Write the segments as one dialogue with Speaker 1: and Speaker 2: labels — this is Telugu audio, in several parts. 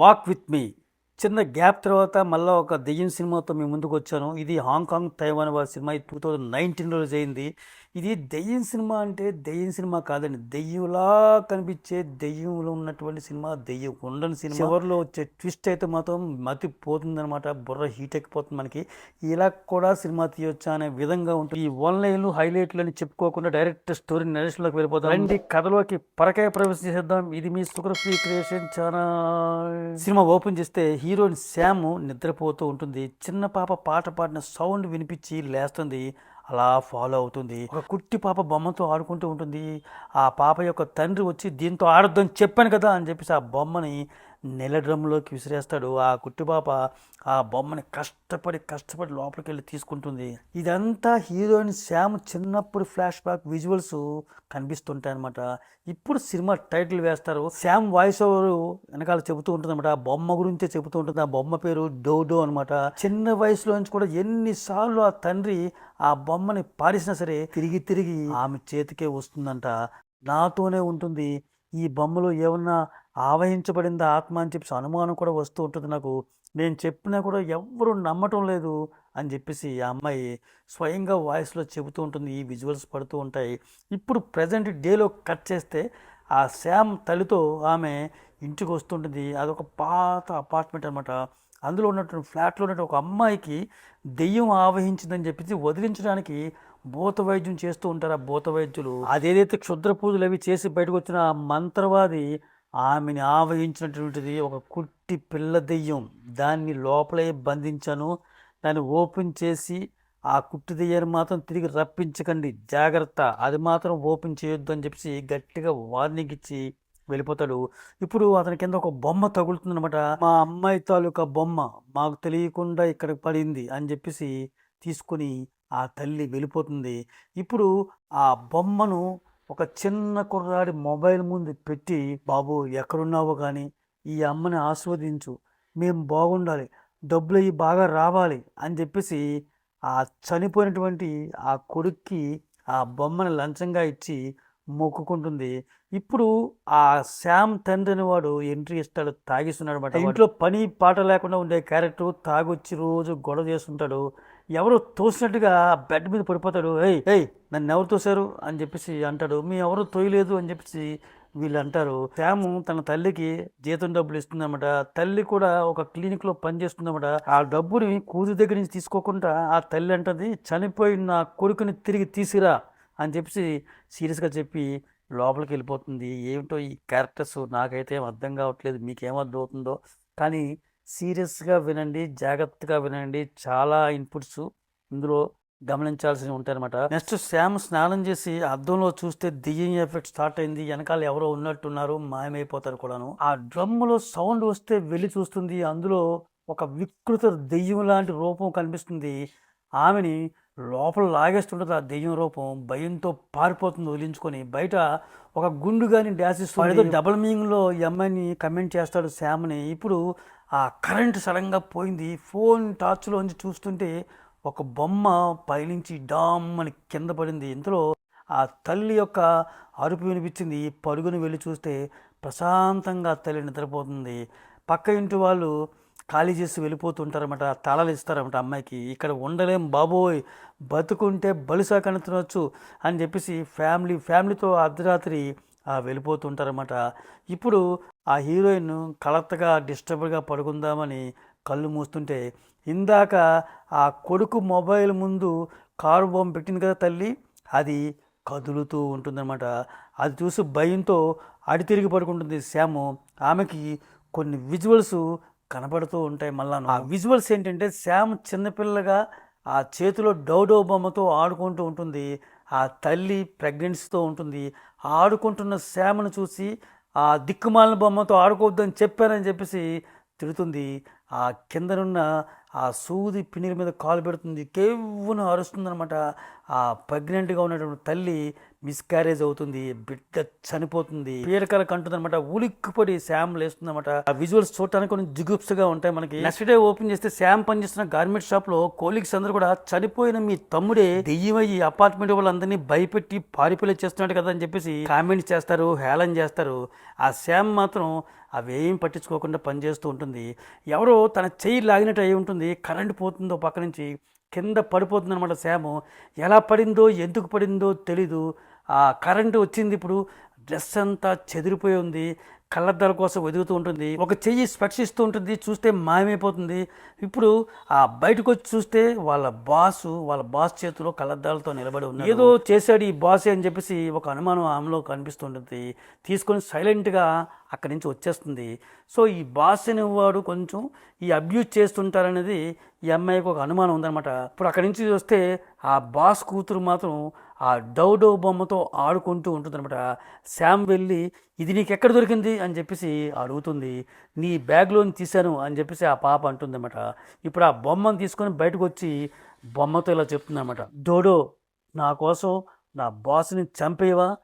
Speaker 1: వాక్ విత్ మీ చిన్న గ్యాప్ తర్వాత మళ్ళీ ఒక దెయ్యం సినిమాతో మేము ముందుకు వచ్చాను ఇది హాంకాంగ్ తైవాన్ వారి సినిమా. ఇది టూ థౌజండ్ నైన్టీన్లో రిలీజ్ అయింది. ఇది దెయ్యం సినిమా అంటే దెయ్యం సినిమా కాదండి. దెయ్యంలా కనిపించే దెయ్యంలో ఉన్నటువంటి సినిమా దెయ్యం ఉండని సినిమా. చివరిలో వచ్చే ట్విస్ట్ అయితే మాత్రం మతి పోతుందన్నమాట బుర్ర హీట్ ఎక్కిపోతుంది మనకి. ఇలా కూడా సినిమా తీయొచ్చా అనే విధంగా ఉంటుంది. ఈ వన్ లైన్లు హైలైట్లు అని చెప్పుకోకుండా డైరెక్ట్ స్టోరీ నరేషన్లోకి వెళ్ళిపోతాం రండి కథలోకి పరకాయ ప్రవేశం చేసేద్దాం. ఇది మీ సుఖర్ free creation channel. Cinema open చేస్తే హీరోయిన్ శామ్ నిద్రపోతూ ఉంటుంది. చిన్న పాప పాట పాడిన సౌండ్ వినిపించి లేస్తుంది. అలా ఫాలో అవుతుంది. ఒక కుట్టి పాప బొమ్మతో ఆడుకుంటూ ఉంటుంది. ఆ పాప యొక్క తండ్రి వచ్చి దీంతో ఆడొద్దని చెప్పాను కదా అని చెప్పేసి ఆ బొమ్మని నెల డ్రమ్లోకి విసిరేస్తాడు. ఆ కుట్టిపాప ఆ బొమ్మని కష్టపడి కష్టపడి లోపలికి వెళ్ళి తీసుకుంటుంది. ఇదంతా హీరోయిన్ శ్యామ్ చిన్నప్పుడు ఫ్లాష్ బ్యాక్ విజువల్స్ కనిపిస్తుంటాయి అనమాట ఇప్పుడు సినిమా టైటిల్ వేస్తారు. శ్యామ్ వాయిస్ ఓవర్ వెనకాల చెబుతూ ఉంటుంది అనమాట ఆ బొమ్మ గురించే చెబుతూ ఉంటుంది. ఆ బొమ్మ పేరు డోడో అనమాట చిన్న వయసులో నుంచి కూడా ఎన్నిసార్లు ఆ తండ్రి ఆ బొమ్మని పారేసినా సరే తిరిగి తిరిగి ఆమె చేతికే వస్తుందంట. నాతోనే ఉంటుంది. ఈ బొమ్మలో ఏమన్నా ఆవహించబడిందా ఆత్మ అని చెప్పేసి అనుమానం కూడా వస్తూ ఉంటుంది. నాకు నేను చెప్పినా కూడా ఎవ్వరూ నమ్మటం లేదు అని చెప్పేసి ఆ అమ్మాయి స్వయంగా వాయిస్లో చెబుతూ ఉంటుంది. ఈ విజువల్స్ పడుతూ ఉంటాయి. ఇప్పుడు ప్రజెంట్ డేలో కట్ చేస్తే ఆ శామ్ తల్లితో ఆమె ఇంటికి వస్తుంటుంది. అదొక పాత అపార్ట్మెంట్ అనమాట అందులో ఉన్నటువంటి ఫ్లాట్లో ఉన్నటువంటి ఒక అమ్మాయికి దెయ్యం ఆవహించిందని చెప్పేసి వదిలించడానికి భూత వైద్యం చేస్తూ ఉంటారు ఆ భూత వైద్యులు అదేదైతే క్షుద్ర పూజలు అవి చేసి బయటకు వచ్చిన ఆ మంత్రవాది ఆమెని ఆవహించినటువంటిది ఒక కుట్టి పిల్ల దెయ్యం. దాన్ని లోపలే బంధించాను. దాన్ని ఓపెన్ చేసి ఆ కుట్టి దెయ్యాన్ని మాత్రం తిరిగి రప్పించకండి. జాగ్రత్త. అది మాత్రం ఓపెన్ చేయొద్దు అని చెప్పేసి గట్టిగా వార్నింగ్ ఇచ్చి వెళ్ళిపోతాడు. ఇప్పుడు అతని కింద ఒక బొమ్మ తగులుతుందనమాట మా అమ్మాయి తాలూకా బొమ్మ మాకు తెలియకుండా ఇక్కడ పడింది అని చెప్పేసి తీసుకొని ఆ తల్లి వెళ్ళిపోతుంది. ఇప్పుడు ఆ బొమ్మను ఒక చిన్న కుర్రాడి మొబైల్ ముందు పెట్టి బాబు ఎక్కడున్నావో కానీ ఈ అమ్మని ఆస్వాదించు. మేము బాగుండాలి. డబ్బులు అవి బాగా రావాలి అని చెప్పేసి ఆ చనిపోయినటువంటి ఆ కొడుక్కి ఆ బొమ్మను లంచంగా ఇచ్చి మొక్కుకుంటుంది. ఇప్పుడు ఆ శామ్ తండ్రి అనేవాడు ఎంట్రీ ఇస్తాడు తాగిస్తున్నాడు అనమాట ఇంట్లో పని పాట లేకుండా ఉండే క్యారెక్టర్ తాగొచ్చి రోజు గొడవ చేస్తుంటాడు. ఎవరు తోసినట్టుగా బెడ్ మీద పడిపోతాడు ఏయ్ ఏయ్ నన్ను ఎవరు తోశారు? అని చెప్పేసి అంటాడు. మీ ఎవరు తోయలేదు? అని చెప్పేసి వీళ్ళు అంటారు. శ్యాము తన తల్లికి జీతం డబ్బులు ఇస్తుందన్నమాట. తల్లి కూడా ఒక క్లినిక్లో పనిచేస్తుందన్నమాట. ఆ డబ్బుని కూతురు దగ్గర నుంచి తీసుకోకుండా ఆ తల్లి అంటది చనిపోయిన నా కొడుకుని తిరిగి తీసిరా అని చెప్పేసి సీరియస్గా చెప్పి లోపలికి వెళ్ళిపోతుంది. ఏమిటో ఈ క్యారెక్టర్స్ నాకైతే ఏం అర్థం కావట్లేదు మీకేం అర్థం అవుతుందో కానీ సీరియస్గా వినండి జాగ్రత్తగా వినండి. చాలా ఇన్పుట్స్ ఇందులో గమనించాల్సి ఉంటాయన్నమాట. నెక్స్ట్ శామ్ స్నానం చేసి అద్దంలో చూస్తే దెయ్యం ఎఫెక్ట్ స్టార్ట్ అయింది. వెనకాల ఎవరో ఉన్నట్టున్నారు మాయమైపోతారు కూడాను. ఆ డ్రమ్ములో సౌండ్ వస్తే వెళ్ళి చూస్తుంది. అందులో ఒక వికృత దెయ్యం లాంటి రూపం కనిపిస్తుంది. ఆమెని లోపల లాగేస్తుంటుంది ఆ దెయ్యం రూపం. భయంతో పారిపోతుంది వదిలించుకొని. బయట ఒక గుండు కానీ డాష్ ఇస్తుంది. ఏదో డబల్ మీనింగ్లో ఈ అమ్మాయిని కమెంట్ చేస్తాడు శ్యామ్ని. ఇప్పుడు ఆ కరెంట్ సడన్గా పోయింది. ఫోన్ టార్చ్లోంచి చూస్తుంటే ఒక బొమ్మ పైనుంచి డామ్ అని కింద పడింది. ఇంతలో ఆ తల్లి యొక్క అరుపు వినిపించింది. పరుగుని వెళ్ళి చూస్తే ప్రశాంతంగా తల్లి నిద్రపోతుంది. పక్క ఇంటి వాళ్ళు ఖాళీ చేసి వెళ్ళిపోతుంటారన్నమాట తాళాలు ఇస్తారన్నమాట అమ్మాయికి. ఇక్కడ ఉండలేం బాబోయ్ బతుకుంటే బలుసా కనుతునొచ్చు అని చెప్పేసి ఫ్యామిలీ ఫ్యామిలీతో అర్ధరాత్రి వెళ్ళిపోతుంటారన్నమాట. ఇప్పుడు ఆ హీరోయిన్ కలత్తగా డిస్టర్బ్గా పడుకుందామని కళ్ళు మూస్తుంటే ఇందాక ఆ కొడుకు మొబైల్ ముందు కారు బొమ్మ పెట్టింది కదా తల్లి అది కదులుతూ ఉంటుందన్నమాట. అది చూసి భయంతో అడి తిరిగి పడుకుంటుంది శ్యాము. ఆమెకి కొన్ని విజువల్స్ కనబడుతూ ఉంటాయి మళ్ళా ఆ విజువల్స్ ఏంటంటే శ్యామ్ చిన్నపిల్లగా ఆ చేతిలో డౌడో బొమ్మతో ఆడుకుంటూ ఉంటుంది. ఆ తల్లి ప్రెగ్నెన్సీతో ఉంటుంది. ఆడుకుంటున్న శ్యామను చూసి ఆ దిక్కుమాలిన బొమ్మతో ఆడుకోవద్దని చెప్పానని చెప్పేసి తిడుతుంది. ఆ కిందనున్న ఆ సూది పిన్నిల మీద కాలు పెడుతుంది. కేవ్వున అరుస్తుందనమాట ఆ ప్రెగ్నెంట్గా ఉన్నటువంటి తల్లి మిస్క్యారేజ్ అవుతుంది బిడ్డ చనిపోతుంది. పీడకల కంటుంది అనమాట ఉలిక్కిపడి శామ్ లేస్తుంది అనమాట ఆ విజువల్స్ చూడటానికి కొన్ని జిగుప్సగా ఉంటాయి మనకి. నెక్స్ట్ డే ఓపెన్ చేస్తే శామ్ పనిచేస్తున్న గార్మెంట్ షాప్లో కోలీగ్స్ అందరూ కూడా చనిపోయిన మీ తమ్ముడే దెయ్యమయ్యి అపార్ట్మెంట్ వాళ్ళందరినీ భయపెట్టి పారిపోలే చేస్తున్నాడు కదా అని చెప్పేసి కామెంట్ చేస్తారు హేళన చేస్తారు. ఆ శామ్ మాత్రం అవేం పట్టించుకోకుండా పనిచేస్తూ ఉంటుంది. ఎవరో తన చెయ్యి లాగినట్టు అయి ఉంటుంది కరెంట్ పోతుందో పక్క నుంచి కింద పడిపోతుంది అనమాట శాము ఎలా పడిందో ఎందుకు పడిందో తెలీదు. ఆ కరెంటు వచ్చింది ఇప్పుడు డ్రెస్ అంతా చెదిరిపోయి ఉంది కళ్ళద్దాల కోసం వెదుగుతూ ఉంటుంది ఒక చెయ్యి స్పర్శిస్తూ ఉంటుంది చూస్తే మాయమైపోతుంది. ఇప్పుడు ఆ బయటకు వచ్చి చూస్తే వాళ్ళ బాసు వాళ్ళ బాస్ చేతిలో కళ్ళద్దాలతో నిలబడి ఉంది ఏదో చేశాడు ఈ బాస్ అని చెప్పేసి ఒక అనుమానం ఆమెలో కనిపిస్తుంటుంది తీసుకొని సైలెంట్గా అక్కడి నుంచి వచ్చేస్తుంది. సో ఈ బాస్ అనేవాడు కొంచెం ఈ అబ్యూజ్ చేస్తుంటారనేది ఈ అమ్మాయికి ఒక అనుమానం ఉందన్నమాట. ఇప్పుడు అక్కడి నుంచి చూస్తే ఆ బాస్ కూతురు మాత్రం ఆ డౌడో బొమ్మతో ఆడుకుంటూ ఉంటుందన్నమాట. శామ్ వెళ్ళి ఇది నీకు ఎక్కడ దొరికింది? అని చెప్పేసి అడుగుతుంది. నీ బ్యాగ్లోని తీశాను అని చెప్పేసి ఆ పాప అంటుందన్నమాట. ఇప్పుడు ఆ బొమ్మను తీసుకొని బయటకు వచ్చి బొమ్మతో ఇలా చెప్తుందన్నమాట. డోడో నా కోసం నా బాస్ని చంపేవా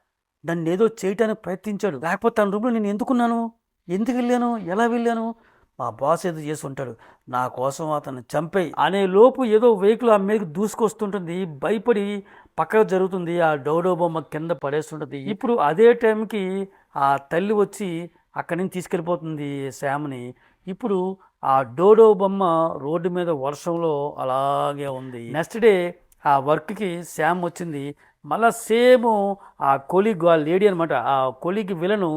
Speaker 1: నన్ను ఏదో చేయటానికి ప్రయత్నించాడు. లేకపోతే తన రూమ్లో నేను ఎందుకున్నాను? ఎందుకు వెళ్ళాను? ఎలా వెళ్ళాను? మా బాస్ ఏదో చేసి ఉంటాడు నా కోసం అతను చంపే అనే లోపు ఏదో వెహికల్ ఆ మీదకి దూసుకొస్తుంటుంది. భయపడి పక్కకు జరుగుతుంది. ఆ డౌడో బొమ్మ కింద పడేస్తుంటుంది. ఇప్పుడు అదే టైంకి ఆ తల్లి వచ్చి అక్కడి నుంచి తీసుకెళ్ళిపోతుంది శామ్ని ఇప్పుడు ఆ డోడో బొమ్మ రోడ్డు మీద వర్షంలో అలాగే ఉంది. నెక్స్ట్ డే ఆ వర్క్కి శ్యామ్ వచ్చింది. మళ్ళా సేమ్ ఆ కొలీగ్ ఆ లేడీ అనమాట ఆ కొలీగ్ విలను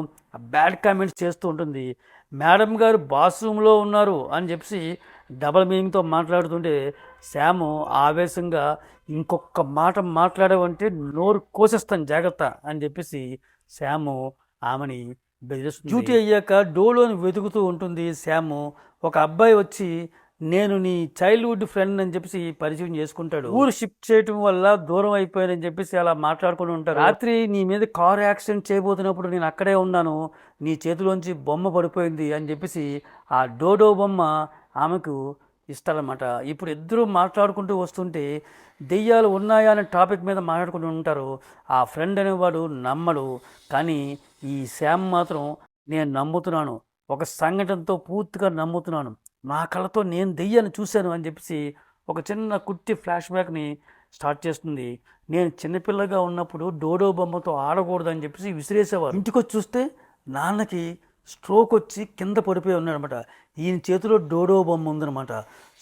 Speaker 1: బ్యాడ్ కామెంట్స్ చేస్తూ ఉంటుంది. మేడం గారు బాత్రూంలో ఉన్నారు అని చెప్పి డబల్ మీనింగ్తో మాట్లాడుతుంటే శాము ఆవేశంగా ఇంకొక మాట మాట్లాడావంటే నోరు కోసేస్తాను జాగ్రత్త అని చెప్పేసి శాము ఆమెని బెదిరిస్తుంది. డ్యూటీ అయ్యాక డోలోని వెతుకుతూ ఉంటుంది శాము ఒక అబ్బాయి వచ్చి నేను నీ చైల్డ్హుడ్ ఫ్రెండ్ అని చెప్పేసి పరిచయం చేసుకుంటాడు. ఊరు షిఫ్ట్ చేయటం వల్ల దూరం అయిపోయానని చెప్పేసి అలా మాట్లాడుకుని ఉంటారు. రాత్రి నీ మీద కారు యాక్సిడెంట్ చేయబోతున్నప్పుడు నేను అక్కడే ఉన్నాను. నీ చేతిలోంచి బొమ్మ పడిపోయింది అని చెప్పేసి ఆ డోడో బొమ్మ ఆమెకు ఇస్తారన్నమాట. ఇప్పుడు ఇద్దరు మాట్లాడుకుంటూ వస్తుంటే దెయ్యాలు ఉన్నాయా అనే టాపిక్ మీద మాట్లాడుకుంటూ ఉంటారు. ఆ ఫ్రెండ్ అనేవాడు నమ్మడు. కానీ ఈ శామ్ మాత్రం నేను నమ్ముతున్నాను. ఒక సంఘటనతో పూర్తిగా నమ్ముతున్నాను. నా కళ్ళతో నేను దెయ్యాన్ని చూశాను అని చెప్పేసి ఒక చిన్న కుట్టి ఫ్లాష్ బ్యాక్ని స్టార్ట్ చేస్తుంది. నేను చిన్నపిల్లగా ఉన్నప్పుడు డోడో బొమ్మతో ఆడకూడదు అని చెప్పేసి విసిరేసేవారు. ఇంటికొచ్చి చూస్తే నాన్నకి స్ట్రోక్ వచ్చి కింద పడిపోయి ఉన్నాడనమాట. ఈయన చేతిలో డోడో బొమ్మ ఉందనమాట.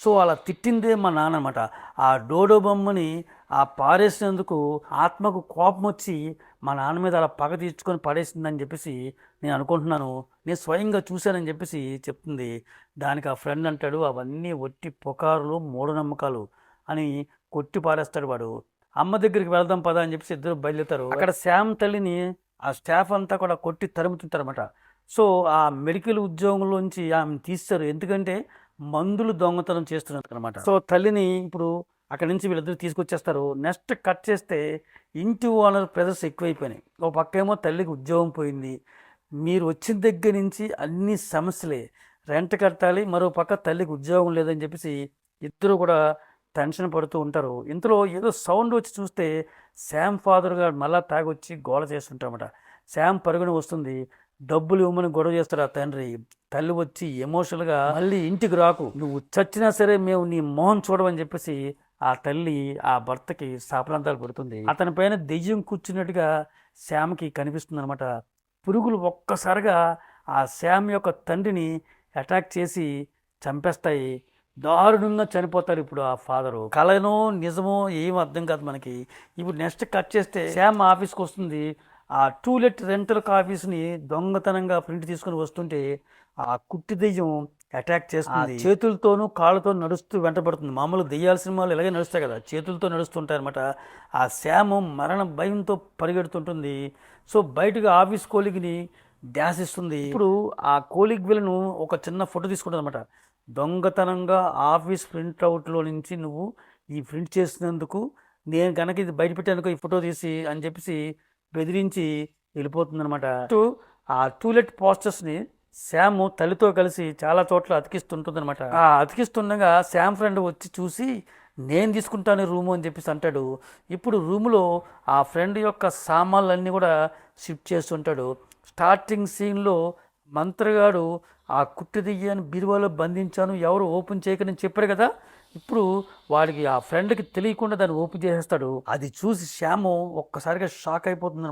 Speaker 1: సో అలా తిట్టిందే మా నాన్న అనమాట ఆ డోడో బొమ్మని ఆ పారేసినందుకు ఆత్మకు కోపం వచ్చి మా నాన్న మీద అలా పగ తీర్చుకొని పడేసిందని చెప్పేసి నేను అనుకుంటున్నాను. నేను స్వయంగా చూశానని చెప్పేసి చెప్తుంది. దానికి ఆ ఫ్రెండ్ అంటాడు అవన్నీ ఒట్టి పుకారులు మూఢనమ్మకాలు అని కొట్టి పారేస్తాడు వాడు. అమ్మ దగ్గరికి వెళ్దాం పదా అని చెప్పేసి ఇద్దరు బయలుదేరుతారు. అక్కడ శామ్ తల్లిని ఆ స్టాఫ్ అంతా కూడా కొట్టి తరుముతుంటారన్నమాట. సో ఆ మెడికల్ ఉద్యోగంలోంచి ఆమె తీస్తారు. ఎందుకంటే మందులు దొంగతనం చేస్తున్నారు అనమాట సో తల్లిని ఇప్పుడు అక్కడి నుంచి వీళ్ళిద్దరు తీసుకొచ్చేస్తారు. నెక్స్ట్ కట్ చేస్తే ఇంటి ఓనర్ ప్రెజర్స్ ఎక్కువైపోయినాయి. ఒక పక్క ఏమో తల్లికి ఉద్యోగం పోయింది. మీరు వచ్చిన దగ్గర నుంచి అన్ని సమస్యలే. రెంట్ కట్టాలి మరో పక్క తల్లికి ఉద్యోగం లేదని చెప్పేసి ఇద్దరు కూడా టెన్షన్ పడుతూ ఉంటారు. ఇంతలో ఏదో సౌండ్ వచ్చి చూస్తే శామ్ ఫాదర్ గారు మళ్ళా తాగొచ్చి గోల చేస్తుంటామట శామ్ పరుగున వస్తుంది. డబ్బులు ఇవ్వమని గొడవ చేస్తాడు ఆ తండ్రి. తల్లి వచ్చి ఎమోషనల్గా మళ్ళీ ఇంటికి రాకు. నువ్వు చచ్చినా సరే మేము నీ మొహం చూడమని చెప్పేసి ఆ తల్లి ఆ భర్తకి శాపలంతాలు పెడుతుంది. అతని పైన దెయ్యం కూర్చున్నట్టుగా శ్యామ్కి కనిపిస్తుంది అనమాట పురుగులు ఒక్కసారిగా ఆ శ్యామ్ యొక్క తండ్రిని అటాక్ చేసి చంపేస్తాయి. దారుణంగా చనిపోతారు ఇప్పుడు ఆ ఫాదరు. కళనో నిజమో ఏం అర్థం కాదు మనకి. ఇప్పుడు నెక్స్ట్ కట్ చేస్తే శ్యామ్ ఆఫీస్కి వస్తుంది. ఆ టూలెట్ రెంటల్ ఆఫీస్ని దొంగతనంగా ప్రింట్ తీసుకొని వస్తుంటే ఆ కుట్టి దెయ్యం అటాక్ చేస్తుంది. చేతులతోనూ కాళ్ళతో నడుస్తూ వెంటబడుతుంది. మామూలు దెయ్యాల సినిమాలు ఇలాగే నడుస్తాయి కదా. చేతులతో నడుస్తుంటాయి అనమాట ఆ శ్యాము మరణ భయంతో పరిగెడుతుంటుంది. సో బయటకు ఆఫీస్ కోలిగ్ని డ్యాస్ ఇస్తుంది. ఇప్పుడు ఆ కోలిగ్ విలను ఒక చిన్న ఫోటో తీసుకుంటుంది అనమాట దొంగతనంగా ఆఫీస్ ప్రింట్అవుట్లో నుంచి నువ్వు ఈ ప్రింట్ చేసినందుకు నేను కనుక ఇది బయట పెట్టానుకో ఈ ఫోటో తీసి అని చెప్పేసి బెదిరించి వెళ్ళిపోతుంది అనమాట ఆ టూలెట్ పోస్టర్స్ని శామ్ తల్లితో కలిసి చాలా చోట్ల అతికిస్తుంటుంది అనమాట ఆ అతికిస్తుండగా శామ్ ఫ్రెండ్ వచ్చి చూసి నేను తీసుకుంటాను రూము అని చెప్పేసి అంటాడు. ఇప్పుడు రూములో ఆ ఫ్రెండ్ యొక్క సామాన్లన్నీ కూడా షిఫ్ట్ చేస్తుంటాడు. స్టార్టింగ్ సీన్లో మంత్రగాడు ఆ కుట్టి దియ్యాన్ని బీరువాలో బంధించాను ఎవరు ఓపెన్ చేయకని చెప్పారు కదా? ఇప్పుడు వాడికి ఆ ఫ్రెండ్కి తెలియకుండా దాన్ని ఓపెన్ చేసేస్తాడు. అది చూసి శ్యాము ఒక్కసారిగా షాక్ అయిపోతుంది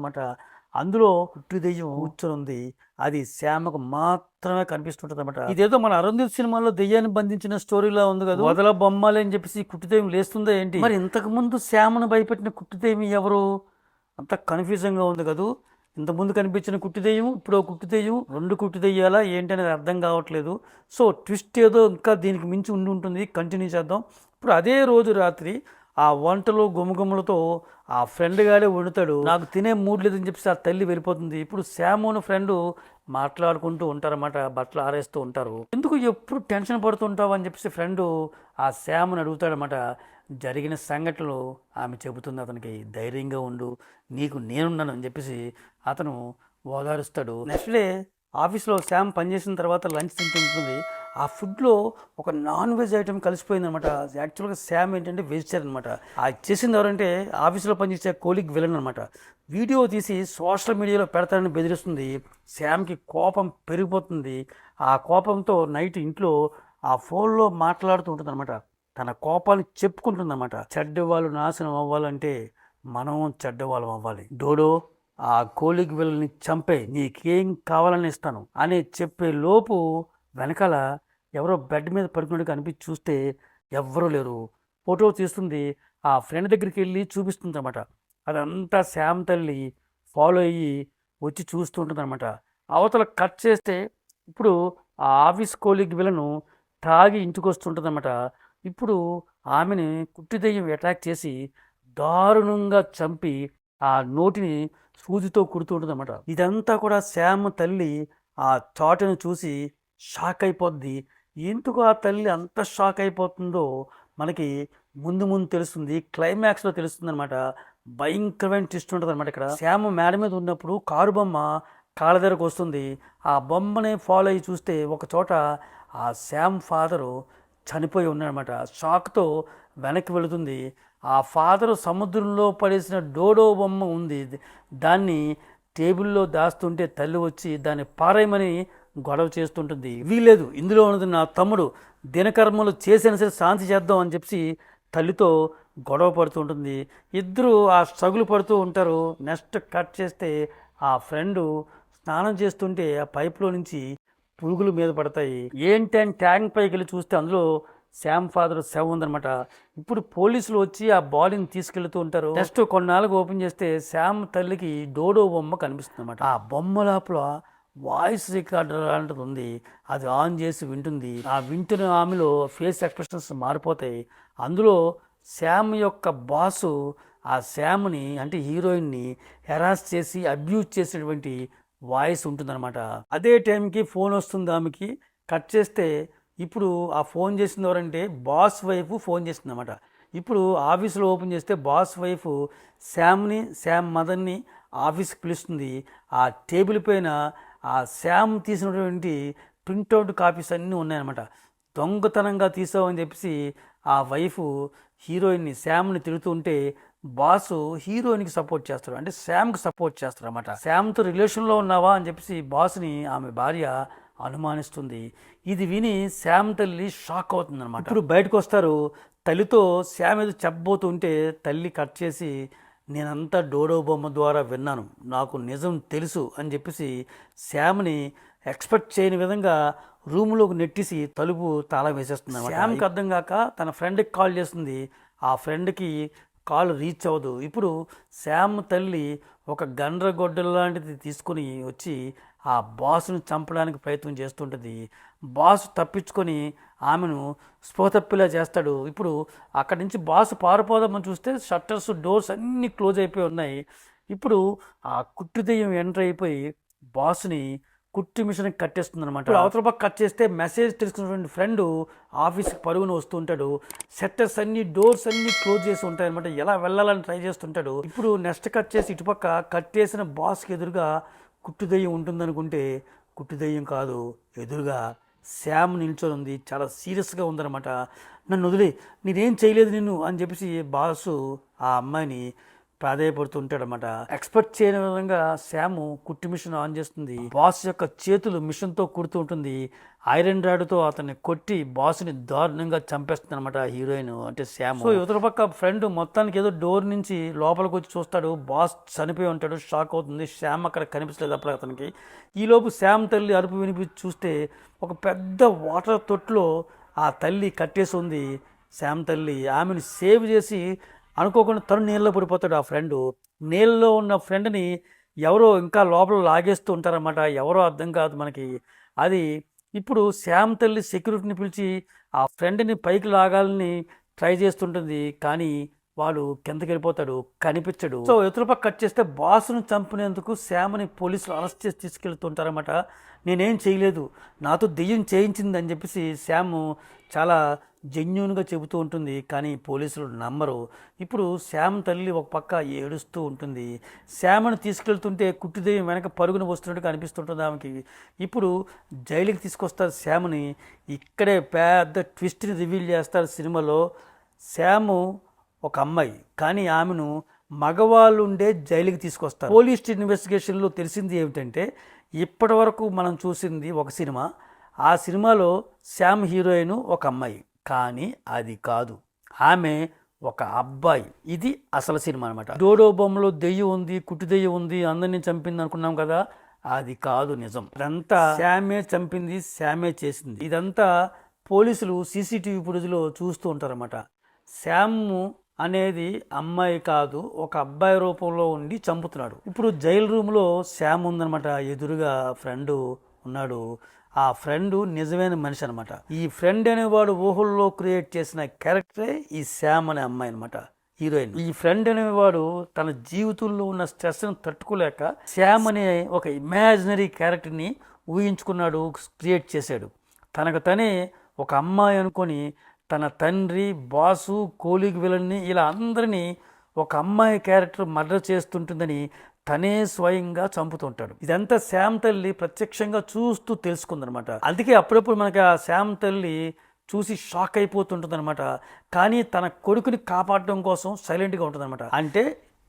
Speaker 1: అందులో కుట్టి దెయ్యం కూర్చొని ఉంది అది శ్యామకు మాత్రమే కనిపిస్తుంటది అనమాట ఇదేదో మన అరుంధతి సినిమాలో దెయ్యాన్ని బంధించిన స్టోరీలా ఉంది కదా. వదల బొమ్మలు అని చెప్పేసి కుట్టి దెయ్యం లేస్తుందా ఏంటి? మరి ఇంతకు ముందు శ్యామను భయపెట్టిన కుట్టి దెయ్యం ఎవరు? అంత కన్ఫ్యూజంగా ఉంది కదూ. ఇంతకుముందు కనిపించిన కుట్టి దెయ్యం ఇప్పుడు కుట్టి దెయ్యం రెండు కుట్టి దెయ్యాలా ఏంటి అనేది అర్థం కావట్లేదు. సో ట్విస్ట్ ఏదో ఇంకా దీనికి మించి ఉండి ఉంటుంది. కంటిన్యూ చేద్దాం. ఇప్పుడు అదే రోజు రాత్రి ఆ వంటలు గుమగుమలతో ఆ ఫ్రెండ్ గాడే వండుతాడు. నాకు తినే మూడ్ లేదని చెప్పేసి ఆ తల్లి వెళ్ళిపోతుంది. ఇప్పుడు శామును ఫ్రెండ్ మాట్లాడుకుంటూ ఉంటారన్నమాట బట్టలు ఆరేస్తూ ఉంటారు. ఎందుకు ఎప్పుడు టెన్షన్ పడుతుంటావు అని చెప్పేసి ఫ్రెండ్ ఆ శాముని అడుగుతాడనమాట జరిగిన సంఘటనలు ఆమె చెబుతుంది అతనికి ధైర్యంగా ఉండు నీకు నేనున్నాను అని చెప్పేసి అతను ఓదారుస్తాడు. నెక్స్ట్ డే ఆఫీస్లో శామ్ పనిచేసిన తర్వాత లంచ్ తింటుంటుంది. ఆ ఫుడ్లో ఒక నాన్ వెజ్ ఐటమ్ కలిసిపోయింది అనమాట యాక్చువల్గా శామ్ ఏంటంటే వెజిటేరియన్ అనమాట. ఆ చేసింది ఎవరంటే ఆఫీస్లో పనిచేసే కోలిక్ విలన్ అనమాట. వీడియో తీసి సోషల్ మీడియాలో పెడతానని బెదిరిస్తుంది. శామ్కి కోపం పెరిగిపోతుంది. ఆ కోపంతో నైట్ ఇంట్లో ఆ ఫోన్లో మాట్లాడుతూ ఉంటుంది అనమాట తన కోపాన్ని చెప్పుకుంటుందన్నమాట చెడ్డవాళ్ళు నాశనం అవ్వాలంటే మనం చెడ్డవాళ్ళం అవ్వాలి. డోడో ఆ కోలిక్ విల్లని చంపే నీకేం కావాలని ఇస్తాను. అని చెప్పే లోపు వెనకాల ఎవరో బెడ్ మీద పడుకున్నట్టు కనిపించి చూస్తే ఎవరూ లేరు. ఫోటో తీస్తుంది ఆ ఫ్రెండ్ దగ్గరికి వెళ్ళి చూపిస్తుంది అనమాట అదంతా శామ్ తల్లి ఫాలో అయ్యి వచ్చి చూస్తుంటుంది అనమాట అవతల కట్ చేస్తే ఇప్పుడు ఆ ఆఫీస్ కోలిగ్ విలను తాగి ఇంటికి అనమాట ఇప్పుడు ఆమెని కుట్టిదయ్యం అటాక్ చేసి దారుణంగా చంపి ఆ నోటిని సూదితో కుడుతుంటుందన్నమాట. ఇదంతా కూడా శ్యామ్ తల్లి ఆ చాటును చూసి షాక్ అయిపోద్ది. ఎందుకు ఆ తల్లి అంత షాక్ అయిపోతుందో మనకి ముందు ముందు తెలుస్తుంది క్లైమాక్స్లో తెలుస్తుంది అనమాట భయంకరమైన ట్విస్ట్ ఉంటుంది అనమాట ఇక్కడ. శ్యామ్ మేడ మీద ఉన్నప్పుడు కారు బొమ్మ కాళ్ళ దగ్గరకు వస్తుంది. ఆ బొమ్మని ఫాలో అయ్యి చూస్తే ఒక చోట ఆ శ్యామ్ ఫాదరు చనిపోయి ఉన్నాడనమాట షాక్తో వెనక్కి వెళుతుంది. ఆ ఫాదరు సముద్రంలో పడేసిన డోడో బొమ్మ ఉంది. దాన్ని టేబుల్లో దాస్తుంటే తల్లి వచ్చి దాన్ని పారేయమని గొడవ చేస్తుంటుంది. వీలేదు ఇందులో ఉన్నది నా తమ్ముడు దినకర్మలు చేసిన సరే శాంతి చేద్దాం అని చెప్పి తల్లితో గొడవ పడుతూ ఉంటుంది. ఇద్దరు ఆ స్ట్రగుల్ పడుతూ ఉంటారు. నెక్స్ట్ కట్ చేస్తే ఆ ఫ్రెండు స్నానం చేస్తుంటే ఆ పైప్లో నుంచి పురుగులు మీద పడతాయి. ఏంటి అని ట్యాంక్ పైకి వెళ్ళి చూస్తే అందులో శామ్ ఫాదర్ శవం ఉందనమాట ఇప్పుడు పోలీసులు వచ్చి ఆ బాడీని తీసుకెళ్తూ ఉంటారు. నెక్స్ట్ కొన్నాళ్ళకు ఓపెన్ చేస్తే శామ్ తల్లికి డోడో బొమ్మ కనిపిస్తుంది అనమాట ఆ బొమ్మ లోపల వాయిస్ రికార్డర్ అంటది ఉంది. అది ఆన్ చేసి వింటుంది. ఆ వింటున్న ఆమెలో ఫేస్ ఎక్స్ప్రెషన్స్ మారిపోతాయి. అందులో శామ్ యొక్క బాసు ఆ శామ్ని అంటే హీరోయిన్ని హెరాస్ చేసి అబ్యూజ్ చేసినటువంటి వాయిస్ ఉంటుందన్నమాట. అదే టైంకి ఫోన్ వస్తుంది ఆమెకి. కట్ చేస్తే ఇప్పుడు ఆ ఫోన్ చేసింది ఎవరంటే బాస్ వైఫ్ ఫోన్ చేసింది అనమాట ఇప్పుడు ఆఫీసులో ఓపెన్ చేస్తే బాస్ వైఫ్ శామ్ని శామ్ మదర్ని ఆఫీస్కి పిలుస్తుంది. ఆ టేబుల్ పైన ఆ శామ్ తీసినటువంటి ప్రింట్అవుట్ కాపీస్ అన్నీ ఉన్నాయన్నమాట. దొంగతనంగా తీసావని చెప్పేసి ఆ వైఫ్ హీరోయిన్ని శామ్ని తిడుతుంటే బాసు హీరోయిన్కి సపోర్ట్ చేస్తాడు. అంటే శామ్కి సపోర్ట్ చేస్తాడు అనమాట శామ్తో రిలేషన్లో ఉన్నావా అని చెప్పేసి బాస్ని ఆమె భార్య అనుమానిస్తుంది. ఇది విని శామ్ తల్లి షాక్ అవుతుంది అనమాట ఇప్పుడు బయటకు వస్తారు తల్లితో శామ్ ఏదో చెప్పబోతుంటే తల్లి కట్ చేసి నేనంతా డోడో బొమ్మ ద్వారా విన్నాను. నాకు నిజం తెలుసు అని చెప్పేసి శామ్ని ఎక్స్పెక్ట్ చేయని విధంగా రూమ్లోకి నెట్టేసి తలుపు తాళం వేసేస్తుంది శామ్కి అర్థం కాక తన ఫ్రెండ్కి కాల్ చేస్తుంది. ఆ ఫ్రెండ్కి కాల్ రీచ్ అవ్వదు. ఇప్పుడు శామ్ తల్లి ఒక గండ్రగొడ్డ లాంటిది తీసుకుని వచ్చి ఆ బాసును చంపడానికి ప్రయత్నం చేస్తుంటుంది. బాస్ తప్పించుకొని ఆమెను స్పోతప్పిలా చేస్తాడు. ఇప్పుడు అక్కడి నుంచి బాస్ పారిపోదామని చూస్తే షట్టర్స్ డోర్స్ అన్నీ క్లోజ్ అయిపోయి ఉన్నాయి. ఇప్పుడు ఆ కుట్టు దెయ్యం ఎంటర్ అయిపోయి బాస్ని కుట్టి మిషన్ కట్టేస్తుంది అనమాట అవతల పక్క కట్ చేస్తే మెసేజ్ తెలుసుకున్నటువంటి ఫ్రెండ్ ఆఫీస్కి పరుగున వస్తుంటాడు సెట్టర్స్ అన్ని డోర్స్ అన్ని క్లోజ్ చేసి ఉంటాయి అనమాట ఎలా వెళ్ళాలని ట్రై చేస్తుంటాడు. ఇప్పుడు నెక్స్ట్ కట్ చేసి ఇటుపక్క కట్ చేసిన బాస్కి ఎదురుగా కుట్టు దెయ్యం ఉంటుందనుకుంటే కుట్టు దెయ్యం కాదు. ఎదురుగా శ్యామ్ నిల్చొని ఉంది చాలా సీరియస్గా ఉందన్నమాట. నన్ను వదిలే నేనేం చేయలేదు నిన్ను అని చెప్పేసి బాసు ఆ అమ్మాయిని ప్రాధాయపడుతుంటాడనమాట ఎక్స్పెక్ట్ చేయని విధంగా శాము కుట్టి మిషన్ ఆన్ చేస్తుంది. బాస్ యొక్క చేతులు మిషన్తో కుడుతూ ఉంటుంది. ఐరన్ రాడ్తో అతన్ని కొట్టి బాస్ని దారుణంగా చంపేస్తుంది అనమాట హీరోయిన్ అంటే శామ్ సో ఇతర పక్క ఫ్రెండ్ మొత్తానికి ఏదో డోర్ నుంచి లోపలికి వచ్చి చూస్తాడు. బాస్ చనిపోయి ఉంటాడు. షాక్ అవుతుంది. శామ్ అక్కడ కనిపించలేదు అప్పుడు అతనికి. ఈలోపు శామ్ తల్లి అరుపు వినిపి చూస్తే ఒక పెద్ద వాటర్ తొట్లో ఆ తల్లి కట్టేసి ఉంది. శామ్ తల్లి ఆమెను సేవ్ చేసి అనుకోకుండా తను నీళ్ళలో పడిపోతాడు ఆ ఫ్రెండ్ నీళ్ళలో ఉన్న ఫ్రెండ్ని ఎవరో ఇంకా లోపల లాగేస్తూ ఉంటారన్నమాట. ఎవరో అర్థం కాదు మనకి. అది ఇప్పుడు శ్యామ్ తల్లి సెక్యూరిటీని పిలిచి ఆ ఫ్రెండ్ని పైకి లాగాలని ట్రై చేస్తుంటుంది. కానీ వాడు కిందకి వెళ్ళిపోతాడు కనిపించడు. సో ఇతర పక్క కట్ చేస్తే బాసును చంపినందుకు శ్యామ్ని పోలీసులు అరెస్ట్ చేసి తీసుకెళ్తుంటారన్నమాట. నేనేం చేయలేదు. నాతో దెయ్యం చేయించింది అని చెప్పేసి శ్యామ్ చాలా జెన్యున్గా చెబుతూ ఉంటుంది కానీ పోలీసులు నమ్మరు. ఇప్పుడు శ్యామ్ తల్లి ఒక పక్క ఏడుస్తూ ఉంటుంది. శ్యామను తీసుకెళ్తుంటే కుట్టుదేవి వెనక పరుగున వస్తున్నట్టుగా అనిపిస్తుంటుంది ఆమెకి. ఇప్పుడు జైలుకి తీసుకొస్తారు శ్యామ్ని. ఇక్కడే పెద్ద ట్విస్ట్ని రివీల్ చేస్తారు సినిమాలో. శ్యాము ఒక అమ్మాయి కానీ ఆమెను మగవాళ్ళు ఉండే జైలుకి తీసుకొస్తారు. పోలీస్ ఇన్వెస్టిగేషన్లో తెలిసింది ఏమిటంటే ఇప్పటి వరకు మనం చూసింది ఒక సినిమా. ఆ సినిమాలో శ్యామ్ హీరోయిన్ ఒక అమ్మాయి. కానీ అది కాదు. ఆమె ఒక అబ్బాయి. ఇది అసలు సినిమా అనమాట డోడో బొమ్మలో దెయ్యం ఉంది కుట్టి దెయ్యం ఉంది అందరినీ చంపింది అనుకున్నాం కదా? అది కాదు నిజం. ఇదంతా శామే చంపింది శామే చేసింది. ఇదంతా పోలీసులు సీసీటీవీ ఫుటేజ్లో చూస్తూ ఉంటారన్నమాట. శామ్ అనేది అమ్మాయి కాదు ఒక అబ్బాయి రూపంలో ఉండి చంపుతున్నాడు. ఇప్పుడు జైలు రూమ్లో శామ్ ఉందన్నమాట. ఎదురుగా ఫ్రెండ్ ఉన్నాడు. ఆ ఫ్రెండ్ నిజమైన మనిషి అనమాట ఈ ఫ్రెండ్ అనేవాడు ఊహల్లో క్రియేట్ చేసిన క్యారెక్టరే ఈ శ్యామ్ అనే అమ్మాయి అనమాట హీరోయిన్. ఈ ఫ్రెండ్ అనేవాడు తన జీవితంలో ఉన్న స్ట్రెస్ను తట్టుకోలేక శ్యామ్ అనే ఒక ఇమాజినరీ క్యారెక్టర్ని ఊహించుకున్నాడు క్రియేట్ చేశాడు. తనకు తనే ఒక అమ్మాయి అనుకొని తన తండ్రి బాసు కోలీగ్ విలన్ని ఇలా అందరినీ ఒక అమ్మాయి క్యారెక్టర్ మర్డర్ చేస్తుంటుందని తనే స్వయంగా చంపుతుంటాడు. ఇదంతా శ్యామ్ తల్లి ప్రత్యక్షంగా చూస్తూ తెలుసుకుందనమాట. అందుకే అప్పుడప్పుడు మనకి ఆ శ్యామ్ తల్లి చూసి షాక్ అయిపోతుంటుందన్నమాట కానీ తన కొడుకుని కాపాడడం కోసం సైలెంట్గా ఉంటుందన్నమాట అంటే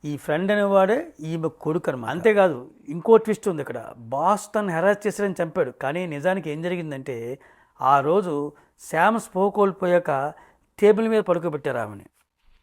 Speaker 1: ఈ ఫ్రెండ్ అనేవాడే ఈమె కొడుకు అనమాట అంతేకాదు ఇంకో ట్విస్ట్ ఉంది ఇక్కడ. బాస్ తను హెరాస్ చేశారని చంపాడు. కానీ నిజానికి ఏం జరిగిందంటే ఆ రోజు శ్యామ్ స్పో కోల్పోయాక టేబుల్ మీద పడుకోబెట్టారు ఆమెని.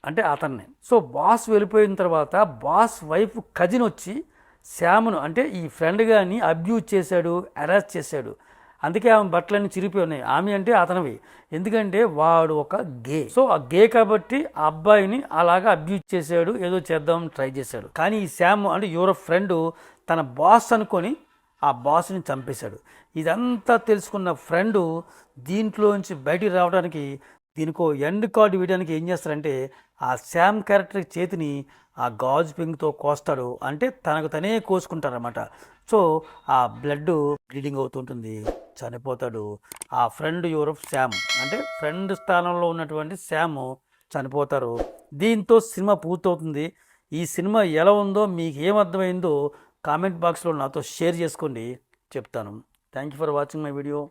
Speaker 1: అంటే అతన్ని. సో బాస్ వెళ్ళిపోయిన తర్వాత బాస్ వైఫ్ కజిన్ వచ్చి శ్యామ్ను అంటే ఈ ఫ్రెండ్ కానీ అబ్యూజ్ చేశాడు అరెస్ట్ చేశాడు. అందుకే ఆమె బట్టలన్నీ చిరిగిపోయి ఉన్నాయి. ఆమె అంటే అతనివి. ఎందుకంటే వాడు ఒక గే. సో ఆ గే కాబట్టి ఆ అబ్బాయిని అలాగా అబ్యూజ్ చేశాడు ఏదో చేద్దాం ట్రై చేశాడు. కానీ ఈ శ్యామ్ అంటే యూరప్ ఫ్రెండ్ తన బాస్ అనుకొని ఆ బాస్ని చంపేశాడు. ఇదంతా తెలుసుకున్న ఫ్రెండు దీంట్లోంచి బయటికి రావడానికి దీనికో ఎండ్ కార్డు వేయడానికి ఏం చేస్తారంటే ఆ శామ్ క్యారెక్టర్ చేతిని ఆ గాజు పింగ్తో కోస్తాడు. అంటే తనకు తనే కోసుకుంటారనమాట సో ఆ బ్లడ్ బ్లీడింగ్ అవుతుంటుంది. చనిపోతాడు. ఆ ఫ్రెండ్ యూరప్ శామ్. అంటే ఫ్రెండ్ స్థానంలో ఉన్నటువంటి శామ్ చనిపోతారు. దీంతో సినిమా పూర్తవుతుంది. ఈ సినిమా ఎలా ఉందో మీకు ఏమర్థమైందో కామెంట్ బాక్స్లో నాతో షేర్ చేసుకోండి. చెప్తాను. Thank you for watching my video.